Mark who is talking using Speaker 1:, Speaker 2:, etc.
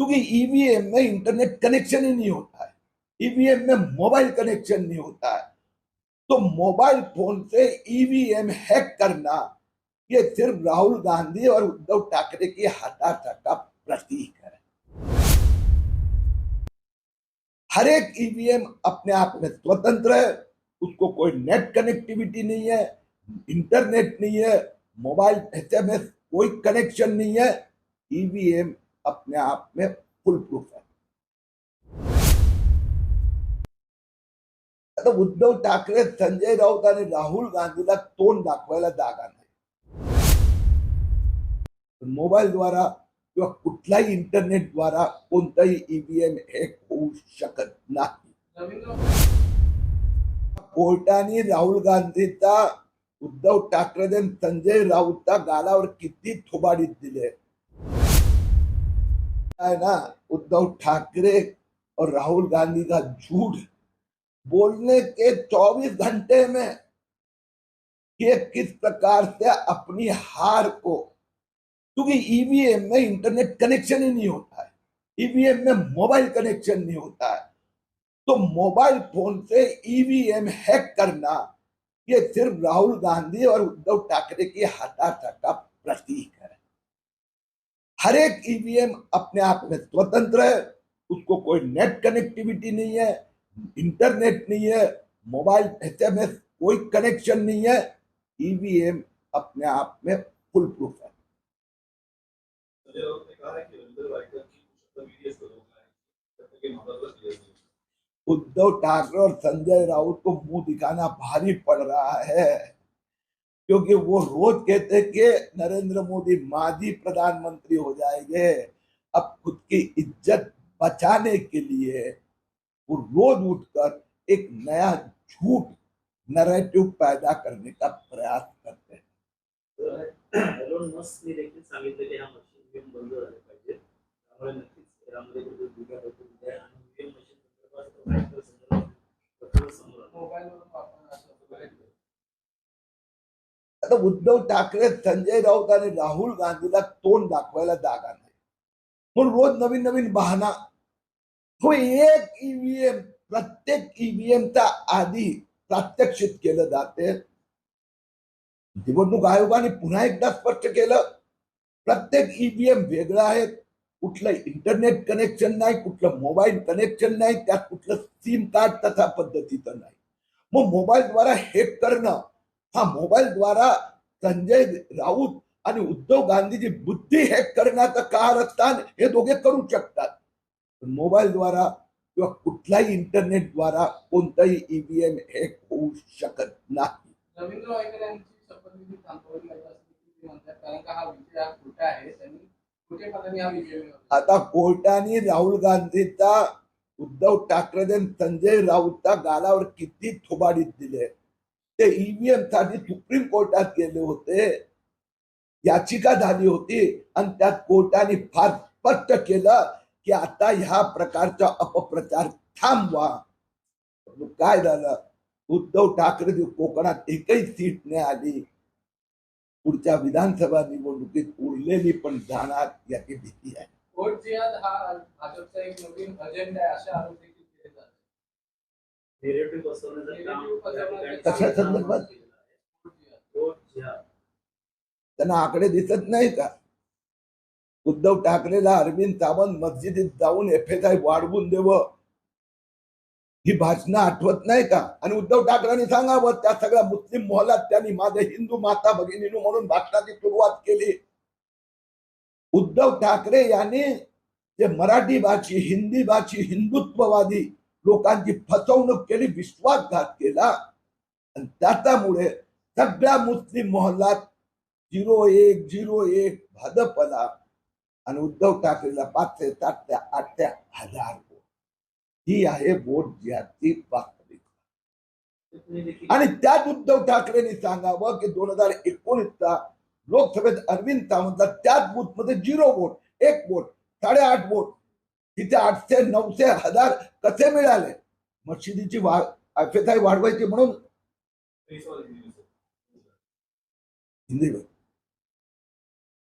Speaker 1: क्योंकि ईवीएम में internet connection ही नहीं होता है। ईवीएम में मोबाइल कनेक्शन नहीं होता है। तो मोबाइल फ़ोन से ईवीएम हैक करना, ये सिर्फ़ राहुल गांधी और उद्धव ठाकरे की हताशा का प्रतीक है। हर एक ईवीएम अपने आप में स्वतंत्र है, उसको कोई नेट कनेक्टिविटी नहीं है इंटरनेट नहीं है मोबाइल एसएमएस कोई कनेक्शन नहीं है ईवीएम अपने आप में फुल प्रूफ है। आता उद्धव ठाकरे संजय राऊत आणि राहुल गांधीला तोंड दाखवायला जागा नाही. मोबाईलद्वारा किंवा कुठल्याही इंटरनेटद्वारा कोणताही ईव्हीएम हॅक होऊ शकत नाही. कोर्टाने राहुल गांधीचा उद्धव ठाकरे आणि संजय राऊतच्या गालावर किती थोबाडीत दिले? है ना, उद्धव ठाकरे और राहुल गांधी का झूठ बोलने के 24 घंटे में ये किस प्रकार से अपनी हार को, क्योंकि ईवीएम में इंटरनेट कनेक्शन ही नहीं होता है ईवीएम में मोबाइल कनेक्शन नहीं होता है। तो मोबाइल फ़ोन से ईवीएम हैक करना, ये सिर्फ़ राहुल गांधी और उद्धव ठाकरे की हताशा का प्रतीक है। हर एक ईवीएम अपने आप में स्वतंत्र है। उसको कोई नेट कनेक्टिविटी नहीं है इंटरनेट नहीं है मोबाइल एसएमएस कोई कनेक्शन नहीं है। ईवीएम अपने आप में फुल प्रूफ है उद्धव ठाकरे और संजय राउत को मुँह दिखाना भारी पड़ रहा है। क्योंकि वो रोज कहते कि नरेंद्र मोदी माजी प्रधानमंत्री हो जाएँगे। अब खुद की इज़्ज़त बचाने के लिए वो रोज उठकर एक नया झूठ नरेटिव पैदा करने का प्रयास करते हैं।
Speaker 2: एलोन
Speaker 1: आता उद्धव ठाकरे संजय राऊत आणि राहुल गांधीला तोंड दाखवायला जागा नाही. म्हणून रोज नवीन नवीन बहाना. हो एक ईव्हीएम प्रत्येक ईव्हीएमचा आधी प्रात्यक्षित केलं जाते. निवडणूक आयोगाने पुन्हा एकदा स्पष्ट केलं. प्रत्येक ईव्हीएम वेगळं आहे. कुठलं इंटरनेट कनेक्शन नाही कुठलं मोबाईल कनेक्शन नाही त्यात कुठलं सिम कार्ड तसा पद्धतीचं नाही. मग मोबाईलद्वारा हेक करणं हा मोबाईलद्वारा संजय राऊत आणि उद्धव गांधीची बुद्धी हॅक करण्याचं कारस्थान हे दोघे करू शकतात. पण मोबाईलद्वारा किंवा कुठल्याही इंटरनेटद्वारा कोणताही ईव्हीएम हॅक होऊ शकत नाही.
Speaker 3: रवींद्र वायकर यांची शपथविधी थांबवली पाहिजे असं देखील ते म्हणतात कारण का हा विषय हा खोटा आहे त्यांनी खोटेपणाने हा विजय मिळवला.
Speaker 1: आता कोर्टाने राहुल गांधीचा उद्धव ठाकरे संजय राऊतच्या गालावर किती थोबाडीत दिले? ते ईव्हीएमसाठी सुप्रीम कोर्टात गेले होते. याचिका झाली होती आणि त्यात कोर्टाने फार स्पष्ट केलं की आता ह्या प्रकारचा अपप्रचार थांबवा. काय झालं? उद्धव ठाकरे कोकणात एकही सीट नाही आली. पुढच्या विधानसभा निवडणुकीत उरलेली पण जाणार याची भीती आहे. कशा संदर्भात? त्यांना आकडे दिसत नाही का? उद्धव ठाकरेला अरविंद सावंत मस्जिदीत जाऊन एफ एस आय वाढवून देवं. ही भाषणं आठवत नाही का? आणि उद्धव ठाकरेंनी सांगावं त्या सगळ्या मुस्लिम मोहलात त्यांनी माझे हिंदू माता भगिनीनु म्हणून भाषणाची सुरुवात केली. उद्धव ठाकरे यांनी जे मराठी भाषी हिंदी भाषी हिंदुत्ववादी लोकांची फसवणूक केली विश्वासघात केला. आणि त्याच्यामुळे सगळ्या मुस्लिम मोहल्लात झिरो एक झिरो एक भाजपला आणि उद्धव ठाकरेला पाचशे सातशे आठशे आठ हजार ही आहे वोट जिहादची वास्तविकता. आणि त्यात उद्धव ठाकरेंनी सांगावं की दोन हजार एकोणीसचा लोकसभेत अरविंद सावंतला त्याच बूथमध्ये झिरो वोट एक वोट साडेआठ वोट. तिथे आठशे नऊशे हजार कसे मिळाले? मशिदीची वा वाढवायची म्हणून. हिंदी